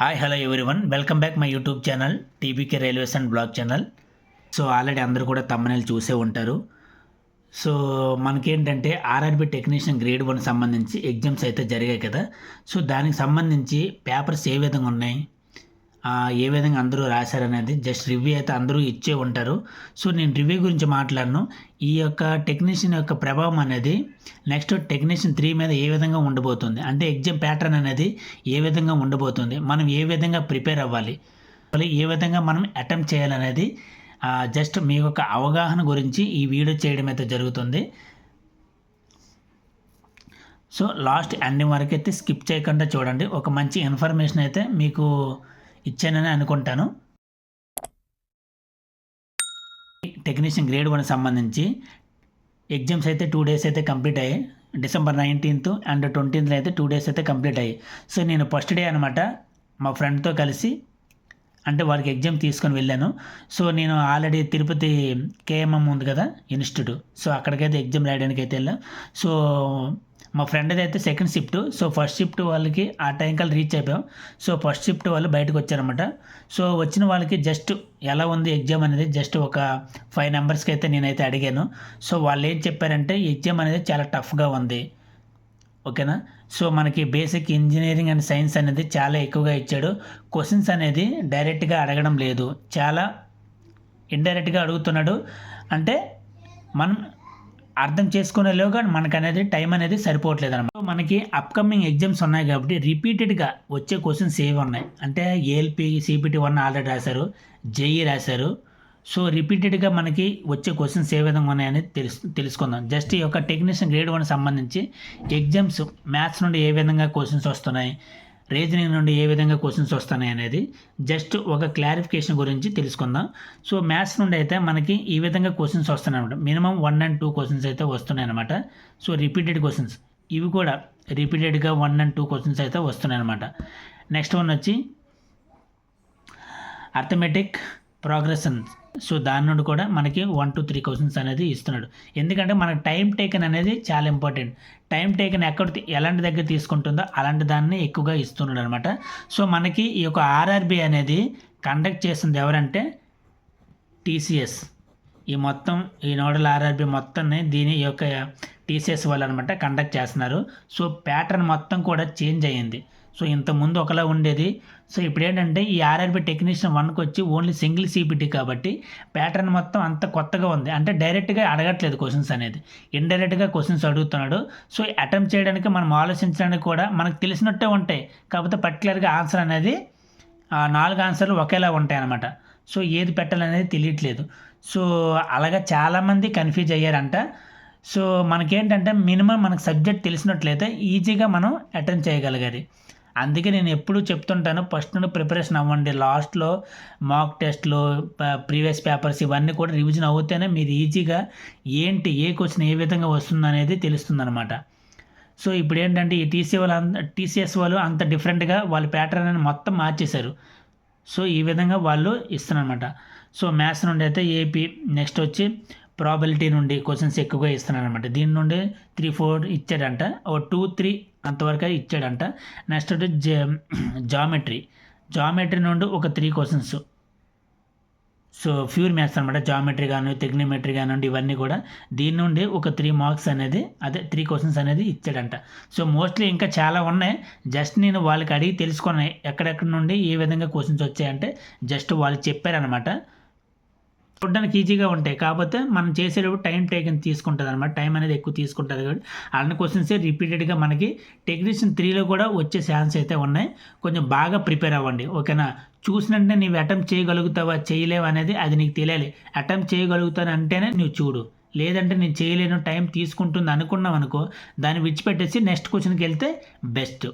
Hi hello one welcome back my YouTube channel TBK railways and blog channel so already అందరూ కూడా తమ్మనేలు చూసే ఉంటారు. సో మనకేంటంటే ఆర్ఆర్బి టెక్నీషియన్ గ్రేడ్ వన్ సంబంధించి ఎగ్జామ్స్ అయితే జరిగాయి కదా. సో దానికి సంబంధించి పేపర్స్ ఏ విధంగా ఉన్నాయి? ఏ విధంగా అందరూ రాశారనేది జస్ట్ రివ్యూ అయితే అందరూ ఇచ్చే ఉంటారు. సో నేను రివ్యూ గురించి మాట్లాడను. ఈ యొక్క టెక్నీషియన్ యొక్క ప్రభావం అనేది నెక్స్ట్ టెక్నీషియన్ త్రీ మీద ఏ విధంగా ఉండబోతుంది? అంటే ఎగ్జామ్ ప్యాటర్న్ అనేది ఏ విధంగా ఉండబోతుంది? మనం ఏ విధంగా ప్రిపేర్ అవ్వాలి? మళ్ళీ ఏ విధంగా మనం అటెంప్ట్ చేయాలనేది జస్ట్ మీ యొక్క అవగాహన గురించి ఈ వీడియో చేయడం అయితే జరుగుతుంది. సో లాస్ట్ ఎండింగ్ వరకు అయితే స్కిప్ చేయకుండా చూడండి. ఒక మంచి ఇన్ఫర్మేషన్ అయితే మీకు ఇచ్చానని అనుకుంటాను. టెక్నీషియన్ గ్రేడ్ వన్ సంబంధించి ఎగ్జామ్స్ అయితే టూ డేస్ అయితే కంప్లీట్ అయ్యాయి. డిసెంబర్ నైన్టీన్త్ అండ్ ట్వంటీన్త్ అయితే టూ డేస్ అయితే కంప్లీట్ అయ్యాయి. సో నేను ఫస్ట్ డే అనమాట మా ఫ్రెండ్తో కలిసి అంటే వారికి ఎగ్జామ్ తీసుకొని వెళ్ళాను. సో నేను ఆల్రెడీ తిరుపతి కేఎంఎం ఉంది కదా ఇన్స్టిట్యూట్. సో అక్కడికైతే ఎగ్జామ్ రాయడానికి అయితే వెళ్ళాను సో మా ఫ్రెండ్ అయితే second shift so first shift వాళ్ళకి ఆ టైం కల్లా రీచ్ అయిపోయాం. సో ఫస్ట్ షిఫ్ట్ వాళ్ళు బయటకు వచ్చారనమాట సో వచ్చిన వాళ్ళకి జస్ట్ ఎలా ఉంది ఎగ్జామ్ అనేది జస్ట్ ఒక ఫైవ్ నెంబర్స్కి అయితే నేనైతే అడిగాను. సో వాళ్ళు ఏం చెప్పారంటే ఎగ్జామ్ అనేది చాలా టఫ్గా ఉంది. ఓకేనా? సో మనకి బేసిక్ ఇంజనీరింగ్ అండ్ సైన్స్ అనేది చాలా ఎక్కువగా ఇచ్చాడు. క్వశ్చన్స్ అనేది డైరెక్ట్గా అడగడం లేదు. చాలా ఇండైరెక్ట్గా అడుగుతున్నాడు. అంటే మనం అర్థం చేసుకునేలోగా మనకు అనేది టైం అనేది సరిపోవట్లేదు అనమాట మనకి అప్కమింగ్ ఎగ్జామ్స్ ఉన్నాయి కాబట్టి రిపీటెడ్గా వచ్చే క్వశ్చన్స్ ఏవి ఉన్నాయి? అంటే ఏఎల్పి సిపిటి వన్ ఆల్రెడీ రాశారు. జేఈ రాశారు. సో రిపీటెడ్గా మనకి వచ్చే క్వశ్చన్స్ ఏ విధంగా ఉన్నాయని తెలుసు తెలుసుకుందాం. జస్ట్ ఈ యొక్క టెక్నీషియన్ గ్రేడ్ వన్ సంబంధించి ఎగ్జామ్స్ మ్యాథ్స్ నుండి ఏ విధంగా క్వశ్చన్స్ వస్తున్నాయి రీజనింగ్ నుండి ఏ విధంగా క్వశ్చన్స్ వస్తున్నాయి అనేది జస్ట్ ఒక క్లారిఫికేషన్ గురించి తెలుసుకుందాం. సో మ్యాథ్స్ నుండి అయితే మనకి ఈ విధంగా క్వశ్చన్స్ వస్తున్నాయి అనమాట minimum one and two questions అయితే వస్తున్నాయి అనమాట సో రిపీటెడ్ క్వశ్చన్స్ ఇవి కూడా రిపీటెడ్గా వన్ అండ్ టూ క్వశ్చన్స్ అయితే వస్తున్నాయి అనమాట నెక్స్ట్ వన్ వచ్చి అర్థమెటిక్ ప్రోగ్రెషన్స్ సో దాని నుండి కూడా మనకి వన్ టు త్రీ క్వశ్చన్స్ అనేది ఇస్తున్నాడు. ఎందుకంటే మనకి టైం టేకన్ అనేది చాలా ఇంపార్టెంట్ టైం టేకన్ ఎక్కడ ఎలాంటి దగ్గర తీసుకుంటుందో అలాంటి దాన్ని ఎక్కువగా ఇస్తున్నాడు అనమాట సో మనకి ఈ యొక్క ఆర్ఆర్బి అనేది కండక్ట్ చేస్తుంది ఎవరంటే టీసీఎస్ ఈ మొత్తం ఈ నోడల్ ఆర్ఆర్బి మొత్తాన్ని దీని ఈ యొక్క టీసీఎస్ వాళ్ళు అనమాట కండక్ట్ చేస్తున్నారు. సో ప్యాటర్న్ మొత్తం కూడా చేంజ్ అయ్యింది. సో ఇంతకుముందు ఒకలా ఉండేది. సో ఇప్పుడు ఏంటంటే ఈ ఆర్ఆర్బి టెక్నీషియన్ వన్కి వచ్చి ఓన్లీ సింగిల్ సిబిటీ కాబట్టి ప్యాటర్న్ మొత్తం అంత కొత్తగా ఉంది. అంటే డైరెక్ట్గా అడగట్లేదు క్వశ్చన్స్ అనేది. ఇండైరెక్ట్గా క్వశ్చన్స్ అడుగుతున్నాడు. సో అటెంప్ట్ చేయడానికి మనం ఆలోచించడానికి కూడా మనకు తెలిసినట్టే ఉంటాయి. కాకపోతే పర్టికులర్గా ఆన్సర్ అనేది నాలుగు ఆన్సర్లు ఒకేలా ఉంటాయి అన్నమాట. సో ఏది పెట్టాలనేది తెలియట్లేదు. సో అలాగా చాలామంది కన్ఫ్యూజ్ అయ్యారంట. సో మనకేంటంటే మినిమం మనకు సబ్జెక్ట్ తెలిసినట్లయితే ఈజీగా మనం అటెండ్ చేయగలగాలి. అందుకే నేను ఎప్పుడూ చెప్తుంటాను ఫస్ట్ నుండి ప్రిపరేషన్ అవ్వండి. లాస్ట్లో మాక్ టెస్ట్లు ప్రీవియస్ పేపర్స్ ఇవన్నీ కూడా రివిజన్ అవుతేనే మీరు ఈజీగా ఏంటి ఏ క్వశ్చన్ ఏ విధంగా వస్తుంది అనేది తెలుస్తుందన్నమాట. సో ఇప్పుడు ఏంటంటే ఈ టీసీ వాళ్ళు టీసీఎస్ వాళ్ళు అంత డిఫరెంట్గా వాళ్ళ ప్యాటర్న్ అని మొత్తం మార్చేశారు. సో ఈ విధంగా వాళ్ళు ఇస్తున్నారనమాట సో మ్యాథ్స్ నుండి అయితే ఏపీ నెక్స్ట్ వచ్చి ప్రాబిలిటీ నుండి క్వశ్చన్స్ ఎక్కువగా ఇస్తున్నారనమాట దీని నుండి త్రీ ఫోర్ ఇచ్చాడంట. ఓ టూ త్రీ అంతవరకు ఇచ్చాడంట. నెక్స్ట్ వచ్చి జామెట్రీ జామెట్రీ నుండి ఒక three questions so pure maths అనమాట జామెట్రీ కానీ టెక్నిమెట్రీ కానివ్వండి ఇవన్నీ కూడా దీని నుండి ఒక త్రీ మార్క్స్ అనేది అదే త్రీ క్వశ్చన్స్ అనేది ఇచ్చాడంట. సో మోస్ట్లీ ఇంకా చాలా ఉన్నాయి. జస్ట్ నేను వాళ్ళకి అడిగి తెలుసుకున్నాయి ఎక్కడెక్కడ నుండి ఏ విధంగా క్వశ్చన్స్ వచ్చాయంటే జస్ట్ వాళ్ళు చెప్పారనమాట చూడడానికి ఈజీగా ఉంటాయి. కాకపోతే మనం చేసేటప్పుడు టైం టేకన్ తీసుకుంటుంది అనమాట టైం అనేది ఎక్కువ తీసుకుంటుంది కాబట్టి. అలాంటి క్వశ్చన్స్ రిపీటెడ్గా మనకి టెక్నీషియన్ త్రీలో కూడా వచ్చే ఛాన్స్ అయితే ఉన్నాయి. కొంచెం బాగా ప్రిపేర్ అవ్వండి. ఓకేనా? చూసినంటే నీవు అటెంప్ట్ చేయగలుగుతావా చేయలేవా అనేది అది నీకు తెలియాలి. అటెంప్ట్ చేయగలుగుతాను అంటేనే నువ్వు చూడు. లేదంటే నేను చేయలేను టైం తీసుకుంటుంది అనుకున్నాం అనుకో దాన్ని విడిచిపెట్టేసి నెక్స్ట్ క్వశ్చన్కి వెళ్తే బెస్ట్.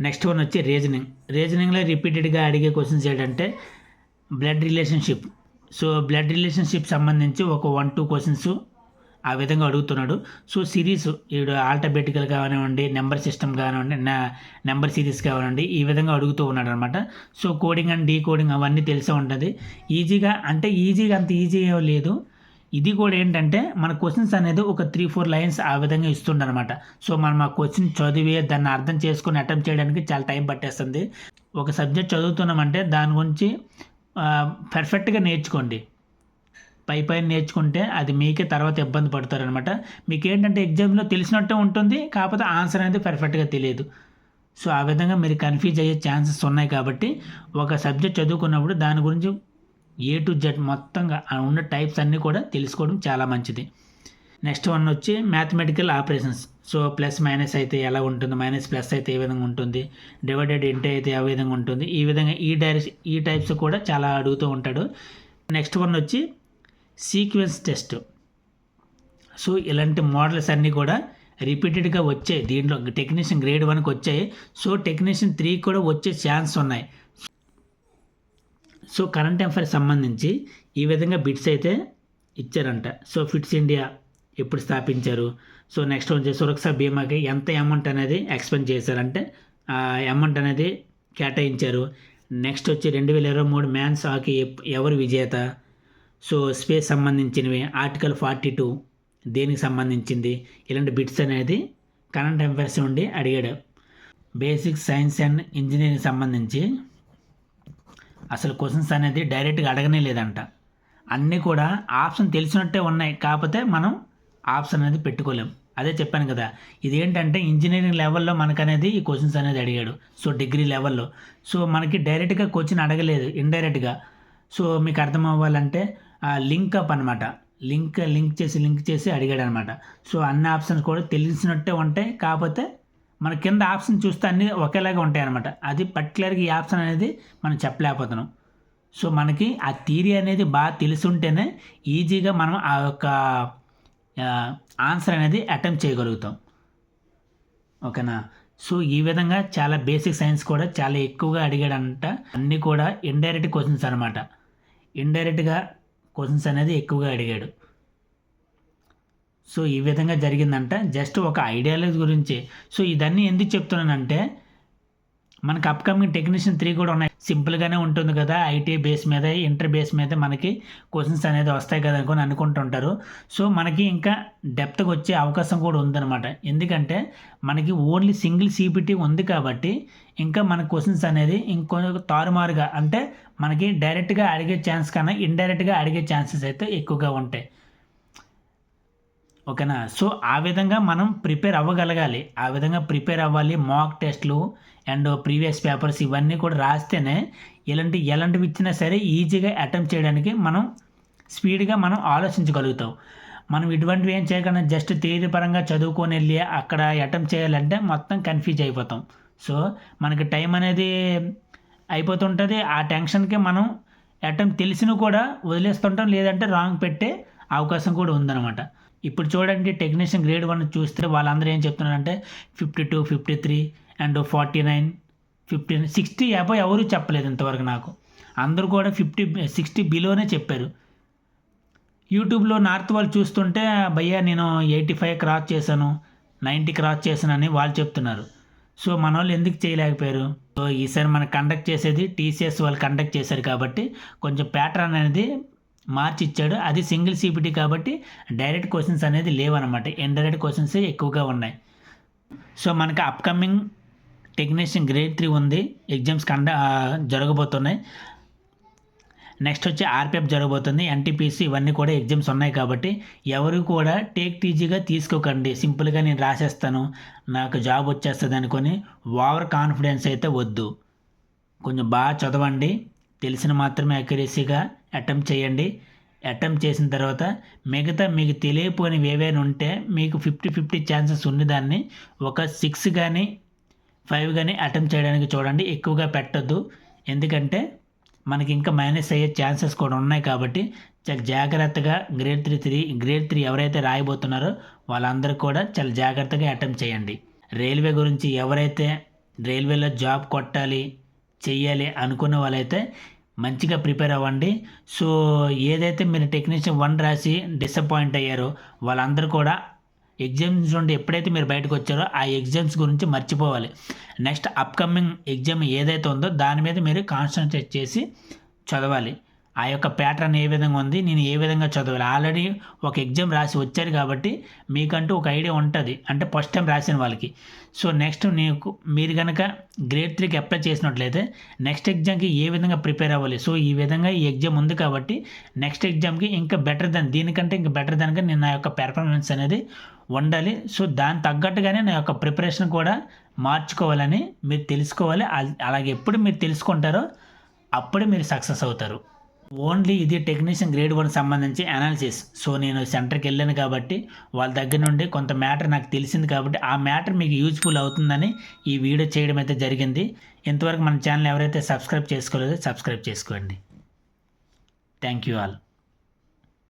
నెక్స్ట్ వన్ వచ్చి రీజనింగ్. రీజనింగ్లో రిపీటెడ్గా అడిగే క్వశ్చన్స్ ఏంటంటే blood relationship so blood relationship సంబంధించి ఒక వన్ టూ క్వశ్చన్స్ ఆ విధంగా అడుగుతున్నాడు. సో సిరీస్ ఇప్పుడు ఆల్టబెటికల్ కానివ్వండి నెంబర్ సిస్టమ్ కానివ్వండి నెంబర్ సిరీస్ కానివ్వండి ఈ విధంగా అడుగుతూ ఉన్నాడు అనమాట so coding and decoding అవన్నీ తెలిసే ఉంటుంది. ఈజీగా అంటే ఈజీగా అంత ఈజీగా లేదు. ఇది కూడా ఏంటంటే మన క్వశ్చన్స్ అనేది ఒక త్రీ ఫోర్ లైన్స్ ఆ విధంగా ఇస్తుండనమాట సో మనం ఆ క్వశ్చన్ చదివి దాన్ని అర్థం చేసుకొని అటెంప్ట్ చేయడానికి చాలా టైం పట్టేస్తుంది. ఒక సబ్జెక్ట్ చదువుతున్నామంటే దాని గురించి పర్ఫెక్ట్గా నేర్చుకోండి. పై పైన నేర్చుకుంటే అది మీకే తర్వాత ఇబ్బంది పడతారనమాట మీకు ఏంటంటే ఎగ్జామ్లో తెలిసినట్టే ఉంటుంది కాకపోతే ఆన్సర్ అనేది పర్ఫెక్ట్గా తెలియదు. సో ఆ విధంగా మీరు కన్ఫ్యూజ్ అయ్యే ఛాన్సెస్ ఉన్నాయి కాబట్టి ఒక సబ్జెక్ట్ చదువుకున్నప్పుడు దాని గురించి ఏ టు జెడ్ మొత్తంగా ఉన్న టైప్స్ అన్నీ కూడా తెలుసుకోవడం చాలా మంచిది. నెక్స్ట్ వన్ వచ్చి mathematical operations so plus minus అయితే ఎలా ఉంటుంది? మైనస్ ప్లస్ అయితే ఏ విధంగా ఉంటుంది? డివైడెడ్ ఇంటే అయితే ఏ విధంగా ఉంటుంది. ఈ విధంగా ఈ డైరెక్ట్ ఈ టైప్స్ కూడా చాలా అడుగుతూ ఉంటాడు. నెక్స్ట్ వన్ వచ్చి సీక్వెన్స్ టెస్ట్. సో ఇలాంటి మోడల్స్ అన్నీ కూడా రిపీటెడ్గా వచ్చాయి దీంట్లో. టెక్నీషియన్ గ్రేడ్ వన్కి వచ్చాయి. సో టెక్నీషియన్ త్రీ కూడా వచ్చే ఛాన్స్ ఉన్నాయి. సో కరెంట్ అఫైర్ సంబంధించి ఈ విధంగా బిట్స్ అయితే ఇచ్చారంట. సో ఫిట్స్ ఇండియా ఎప్పుడు స్థాపించారు? సో నెక్స్ట్ వచ్చే సురక్ష బీమాకి ఎంత అమౌంట్ అనేది ఎక్స్పెండ్ చేశారంటే ఆ అమౌంట్ అనేది కేటాయించారు. నెక్స్ట్ వచ్చి రెండు వేల ఇరవై మూడు మ్యాన్స్ హాకీ ఎవరు విజేత? సో స్పేస్ సంబంధించినవి ఆర్టికల్ ఫార్టీ టూ దేనికి సంబంధించింది? ఇలాంటి బిట్స్ అనేది కరెంట్ అఫైర్స్ నుండి అడిగాడు. బేసిక్ సైన్స్ అండ్ ఇంజనీరింగ్ సంబంధించి అసలు క్వశ్చన్స్ అనేది డైరెక్ట్గా అడగనే లేదంట. అన్నీ కూడా ఆప్షన్ తెలిసినట్టే ఉన్నాయి కాకపోతే మనం ఆప్షన్ అనేది పెట్టుకోలేం. అదే చెప్పాను కదా. ఇదేంటంటే ఇంజనీరింగ్ లెవెల్లో మనకనేది ఈ క్వశ్చన్స్ అనేది అడిగాడు. సో డిగ్రీ లెవెల్లో. సో మనకి డైరెక్ట్గా క్వశ్చన్ అడగలేదు ఇండైరెక్ట్గా సో మీకు అర్థం అవ్వాలంటే లింక్ అప్ అనమాట లింక్ లింక్ చేసి లింక్ చేసి అడిగాడు అనమాట సో అన్ని ఆప్షన్స్ కూడా తెలిసినట్టే ఉంటాయి. కాకపోతే మన కింద ఆప్షన్ చూస్తే అన్నీ ఒకేలాగా ఉంటాయి అనమాట అది పర్టికులర్గా ఈ ఆప్షన్ అనేది మనం చెప్పలేకపోతున్నాం. సో మనకి ఆ థీరీ అనేది బాగా తెలుసుంటేనే ఈజీగా మనం ఆ యొక్క ఆన్సర్ అనేది అటెంప్ట్ చేయగలుగుతాం. ఓకేనా? సో ఈ విధంగా చాలా బేసిక్ సైన్స్ కూడా చాలా ఎక్కువగా అడిగాడంట. అన్నీ కూడా ఇండైరెక్ట్ క్వశ్చన్స్ అనమాట ఇండైరెక్ట్గా క్వశ్చన్స్ అనేది ఎక్కువగా అడిగాడు. సో ఈ విధంగా జరిగిందంట. జస్ట్ ఒక ఐడియాలజీ గురించి. సో ఇదన్నీ ఎందుకు చెప్తున్నానంటే మనకి అప్కమింగ్ టెక్నీషియన్ త్రీ కూడా ఉన్నాయి. సింపుల్గానే ఉంటుంది కదా ఐటీ బేస్ మీద ఇంటర్ బేస్ మీద మనకి క్వశ్చన్స్ అనేది వస్తాయి కదా అనుకుని అనుకుంటుంటారు. సో మనకి ఇంకా డెప్త్కి వచ్చే అవకాశం కూడా ఉందన్నమాట. ఎందుకంటే మనకి ఓన్లీ సింగిల్ సీపీటీ ఉంది కాబట్టి ఇంకా మన క్వశ్చన్స్ అనేది ఇంకో తారుమారుగా అంటే మనకి డైరెక్ట్గా అడిగే ఛాన్స్ కన్నా ఇండైరెక్ట్గా అడిగే ఛాన్సెస్ అయితే ఎక్కువగా ఉంటాయి. ఓకేనా? సో ఆ విధంగా మనం ప్రిపేర్ అవ్వగలగాలి. ఆ విధంగా ప్రిపేర్ అవ్వాలి. మాక్ టెస్ట్లు అండ్ ప్రీవియస్ పేపర్స్ ఇవన్నీ కూడా రాస్తేనే ఇలాంటి ఎలాంటివి ఇచ్చినా సరే ఈజీగా అటెంప్ట్ చేయడానికి మనం స్పీడ్గా మనం ఆలోచించగలుగుతాం. మనం ఇటువంటివి ఏం చేయకుండా జస్ట్ థియరీ పరంగా చదువుకొని వెళ్ళి అక్కడ అటెంప్ట్ చేయాలంటే మొత్తం కన్ఫ్యూజ్ అయిపోతాం. సో మనకి టైం అనేది అయిపోతుంటుంది. ఆ టెన్షన్కి మనం అటెంప్ట్ తెలిసినా కూడా వదిలేస్తుంటాం. లేదంటే రాంగ్ పెట్టే అవకాశం కూడా ఉందన్నమాట. ఇప్పుడు చూడండి టెక్నీషియన్ గ్రేడ్ వన్ చూస్తే వాళ్ళందరూ ఏం చెప్తున్నారంటే fifty two fifty three and forty nine fifty sixty above ఎవరు చెప్పలేదు ఇంతవరకు నాకు. అందరూ కూడా ఫిఫ్టీ సిక్స్టీ బిలోనే చెప్పారు. యూట్యూబ్లో నార్త్ వాళ్ళు చూస్తుంటే భయ్యా నేను ఎయిటీ ఫైవ్ క్రాస్ చేశాను నైంటీ క్రాస్ చేశానని వాళ్ళు చెప్తున్నారు. సో మన వాళ్ళు ఎందుకు చేయలేకపోయారు? సో ఈసారి మనం కండక్ట్ చేసేది టీసీఎస్ వాళ్ళు కండక్ట్ చేశారు కాబట్టి కొంచెం ప్యాటర్న్ అనేది మార్చి ఇచ్చాడు అది సింగిల్ సిపిటీ కాబట్టి డైరెక్ట్ క్వశ్చన్స్ అనేది లేవన్నమాట ఇండైరెక్ట్ క్వశ్చన్స్ ఎక్కువగా ఉన్నాయి. సో మనకి అప్కమింగ్ టెక్నీషియన్ గ్రేడ్ త్రీ ఉంది. ఎగ్జామ్స్ కండ జరగబోతున్నాయి. నెక్స్ట్ వచ్చి ఆర్పిఎఫ్ జరగబోతుంది. ఎన్టీపీసీ ఇవన్నీ కూడా ఎగ్జామ్స్ ఉన్నాయి కాబట్టి ఎవరు కూడా టేక్ టీజీగా తీసుకోకండి. సింపుల్గా నేను రాసేస్తాను. నాకు జాబ్ వచ్చేస్తుంది అనుకొని ఓవర్ కాన్ఫిడెన్స్ అయితే వద్దు. కొంచెం బాగా చదవండి. తెలిసిన మాత్రమే అక్యురసీగా అటెంప్ట్ చేయండి. అటెంప్ట్ చేసిన తర్వాత మిగతా మీకు తెలియపోయినవి ఏవైనా ఉంటే మీకు ఫిఫ్టీ ఫిఫ్టీ ఛాన్సెస్ ఉన్నదాన్ని ఒక సిక్స్ కానీ ఫైవ్ కానీ అటెంప్ట్ చేయడానికి చూడండి. ఎక్కువగా పెట్టద్దు. ఎందుకంటే మనకి ఇంకా మైనస్ అయ్యే ఛాన్సెస్ కూడా ఉన్నాయి కాబట్టి చాలా జాగ్రత్తగా grade three three grade three ఎవరైతే రాయబోతున్నారో వాళ్ళందరూ కూడా చాలా జాగ్రత్తగా అటెంప్ట్ చేయండి. రైల్వే గురించి ఎవరైతే రైల్వేలో జాబ్ కొట్టాలి చెయ్యాలి అనుకున్న వాళ్ళైతే మంచిగా ప్రిపేర్ అవ్వండి. సో ఏదైతే మీరు టెక్నీషియన్ వన్ రాసి డిసప్పాయింట్ అయ్యారో వాళ్ళందరూ కూడా ఎగ్జామ్స్ నుండి ఎప్పుడైతే మీరు బయటకు వచ్చారో ఆ ఎగ్జామ్స్ గురించి మర్చిపోవాలి. నెక్స్ట్ అప్కమింగ్ ఎగ్జామ్ ఏదైతే ఉందో దాని మీద మీరు కాన్సన్ట్రేట్ చేసి చదవాలి. ఆ యొక్క ప్యాటర్న్ ఏ విధంగా ఉంది నేను ఏ విధంగా చదవాలి? ఆల్రెడీ ఒక ఎగ్జామ్ రాసి వచ్చారు కాబట్టి మీకంటూ ఒక ఐడియా ఉంటుంది. అంటే ఫస్ట్ టైం రాసిన వాళ్ళకి. సో నెక్స్ట్ నీకు మీరు కనుక గ్రేడ్ త్రీకి అప్లై చేసినట్లయితే నెక్స్ట్ ఎగ్జామ్కి ఏ విధంగా ప్రిపేర్ అవ్వాలి? సో ఈ విధంగా ఈ ఎగ్జామ్ ఉంది కాబట్టి నెక్స్ట్ ఎగ్జామ్కి ఇంకా బెటర్ దాన్ దీనికంటే ఇంకా బెటర్ దానిగా నేను నా యొక్క పెర్ఫార్మెన్స్ అనేది ఉండాలి సో దాని తగ్గట్టుగానే నా యొక్క ప్రిపరేషన్ కూడా మార్చుకోవాలని మీరు తెలుసుకోవాలి. అలాగే ఎప్పుడు మీరు తెలుసుకుంటారో అప్పుడే మీరు సక్సెస్ అవుతారు. ఓన్లీ ఇది టెక్నీషియన్ గ్రేడ్ వన్ సంబంధించి అనాలిసిస్ సో నేను సెంటర్కి వెళ్ళాను కాబట్టి వాళ్ళ దగ్గర నుండి కొంత మ్యాటర్ నాకు తెలిసింది కాబట్టి ఆ మ్యాటర్ మీకు యూజ్ఫుల్ అవుతుందని ఈ వీడియో చేయడం అయితే జరిగింది. ఇంతవరకు మన ఛానల్ ఎవరైతే సబ్స్క్రైబ్ చేసుకోలేదో సబ్స్క్రైబ్ చేసుకోండి. Thank you all